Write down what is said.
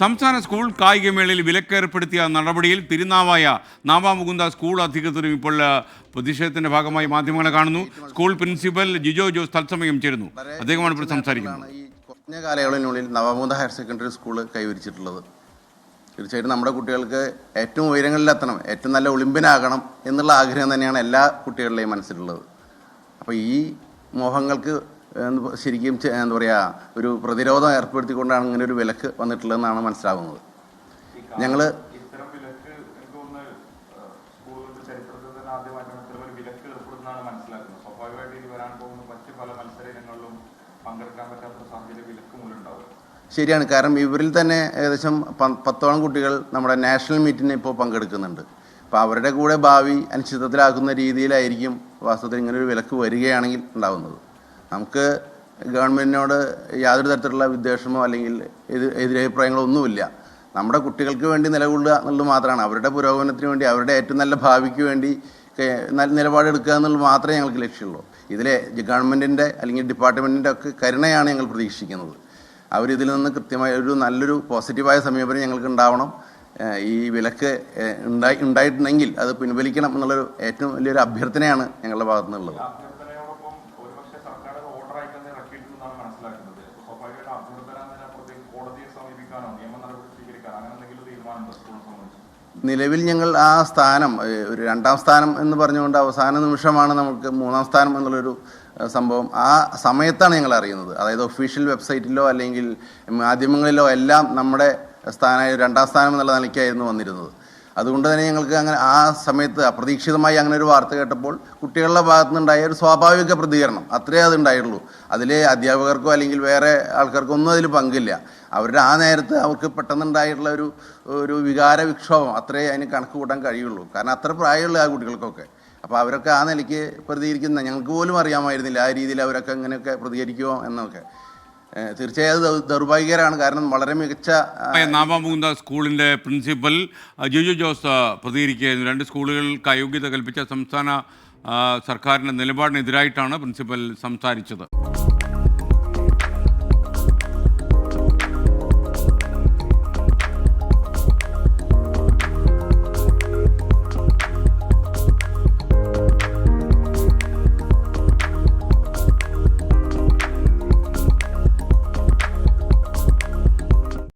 സംസ്ഥാന സ്കൂൾ കായികമേളയിൽ വിലക്കേർപ്പെടുത്തിയ നടപടിയിൽ തിരുനാവായ നാവാമുകുന്ദ സ്കൂൾ അധികൃതരും ഇപ്പോൾ പ്രതിഷേധത്തിന്റെ ഭാഗമായി മാധ്യമങ്ങളെ കാണുന്നു. സ്കൂൾ പ്രിൻസിപ്പൽ ജിജോ ജോസ് തത്സമയം ചേരുന്നു. അദ്ദേഹമാണ് ഇപ്പോൾ സംസാരിക്കുന്നത്. ഈ കുറഞ്ഞ കാലയളവിനുള്ളിൽ നവമുദ ഹയർ സെക്കൻഡറി സ്കൂൾ കൈവരിച്ചിട്ടുള്ളത്. തീർച്ചയായിട്ടും നമ്മുടെ കുട്ടികൾക്ക് ഏറ്റവും ഉയരങ്ങളിലെത്തണം ഏറ്റവും നല്ല ഒളിമ്പിനാകണം എന്നുള്ള ആഗ്രഹം തന്നെയാണ് എല്ലാ കുട്ടികളുടെയും മനസ്സിലുള്ളത്. അപ്പോൾ ഈ മോഹങ്ങൾക്ക് ശരിക്കും എന്താ പറയുക ഒരു പ്രതിരോധം ഏർപ്പെടുത്തിക്കൊണ്ടാണ് ഇങ്ങനെ ഒരു വിലക്ക് വന്നിട്ടുള്ളതെന്നാണ് മനസ്സിലാകുന്നത് ഞങ്ങൾ ശരിയാണ്. കാരണം ഇവരിൽ തന്നെ ഏകദേശം പത്തോളം കുട്ടികൾ നമ്മുടെ നാഷണൽ മീറ്റിന് ഇപ്പോൾ പങ്കെടുക്കുന്നുണ്ട്. അപ്പോൾ അവരുടെ കൂടെ ഭാവി അനിശ്ചിതത്തിലാക്കുന്ന രീതിയിലായിരിക്കും വാസ്തവത്തിൽ ഇങ്ങനെ ഒരു വിലക്ക് വരികയാണെങ്കിൽ ഉണ്ടാകുന്നത് നമുക്ക് ഗവൺമെന്റിനോട് യാതൊരു തരത്തിലുള്ള വിദ്വേഷമോ അല്ലെങ്കിൽ എതി എതിരഭിപ്രായങ്ങളോ ഒന്നുമില്ല നമ്മുടെ കുട്ടികൾക്ക് വേണ്ടി നിലകൊള്ളുക എന്നുള്ളത് മാത്രമാണ്. അവരുടെ പുരോഗമനത്തിന് വേണ്ടി അവരുടെ ഏറ്റവും നല്ല ഭാവിക്ക് വേണ്ടി നിലപാടെടുക്കുക എന്നുള്ളത് മാത്രമേ ഞങ്ങൾക്ക് ലക്ഷ്യമുള്ളൂ. ഇതിലെ ഗവൺമെന്റിന്റെ അല്ലെങ്കിൽ ഡിപ്പാർട്ട്മെന്റിന്റെ ഒക്കെ കരുണയാണ് ഞങ്ങൾ പ്രതീക്ഷിക്കുന്നത്. അവരിതിൽ നിന്ന് കൃത്യമായ ഒരു നല്ലൊരു പോസിറ്റീവായ സമീപനം ഞങ്ങൾക്ക് ഉണ്ടാവണം. ഈ വിലക്ക് ഉണ്ടായി ഉണ്ടായിട്ടുണ്ടെങ്കിൽ അത് പിൻവലിക്കണം എന്നുള്ളൊരു ഏറ്റവും വലിയൊരു അഭ്യർത്ഥനയാണ് ഞങ്ങളുടെ ഭാഗത്തു നിന്നുള്ളത് നിലവിൽ ഞങ്ങൾ ആ സ്ഥാനം ഒരു രണ്ടാം സ്ഥാനം എന്ന് പറഞ്ഞുകൊണ്ട് അവസാന നിമിഷമാണ് നമുക്ക് മൂന്നാം സ്ഥാനം എന്നുള്ളൊരു സംഭവം. ആ സമയത്താണ് ഞങ്ങൾ അറിയുന്നത്. അതായത് ഒഫീഷ്യൽ വെബ്സൈറ്റിലോ അല്ലെങ്കിൽ മാധ്യമങ്ങളിലോ എല്ലാം നമ്മുടെ സ്ഥാനമായ രണ്ടാം സ്ഥാനം എന്നുള്ള നിലയ്ക്കായിരുന്നു വന്നിരുന്നത്. അതുകൊണ്ട് തന്നെ ഞങ്ങൾക്ക് അങ്ങനെ ആ സമയത്ത് അപ്രതീക്ഷിതമായി അങ്ങനെ ഒരു വാർത്ത കേട്ടപ്പോൾ കുട്ടികളുടെ ഭാഗത്തു നിന്നുണ്ടായ ഒരു സ്വാഭാവിക പ്രതികരണം. അത്രേ അത് ഉണ്ടായിട്ടുള്ളൂ. അതിൽ അധ്യാപകർക്കോ അല്ലെങ്കിൽ വേറെ ആൾക്കാർക്കോ ഒന്നും അതിൽ പങ്കില്ല. അവരുടെ ആ നേരത്ത് അവർക്ക് പെട്ടെന്നുണ്ടായിട്ടുള്ള ഒരു ഒരു വികാര വിക്ഷോഭം അത്രേ അതിന് കണക്ക് കൂട്ടാൻ കഴിയുള്ളൂ. കാരണം അത്ര പ്രായമുള്ള ആ കുട്ടികൾക്കൊക്കെ. അപ്പോൾ അവരൊക്കെ ആ നിലയ്ക്ക് പ്രതികരിക്കുന്ന ഞങ്ങൾക്ക് പോലും അറിയാമായിരുന്നില്ല ആ രീതിയിൽ അവരൊക്കെ ഇങ്ങനെയൊക്കെ പ്രതികരിക്കുമോ എന്നൊക്കെ. തീർച്ചയായും അത് ദൗർഭാഗ്യകരമാണ്. കാരണം വളരെ മികച്ച ആ, സ്കൂളിന്റെ പ്രിൻസിപ്പൽ ജിജു ജോസ് പ്രതികരിക്കുകയായിരുന്നു. രണ്ട് സ്കൂളുകൾക്ക് അയോഗ്യത കൽപ്പിച്ച സംസ്ഥാന സർക്കാരിന്റെ നിലപാടിനെതിരായിട്ടാണ് പ്രിൻസിപ്പൽ സംസാരിച്ചത്.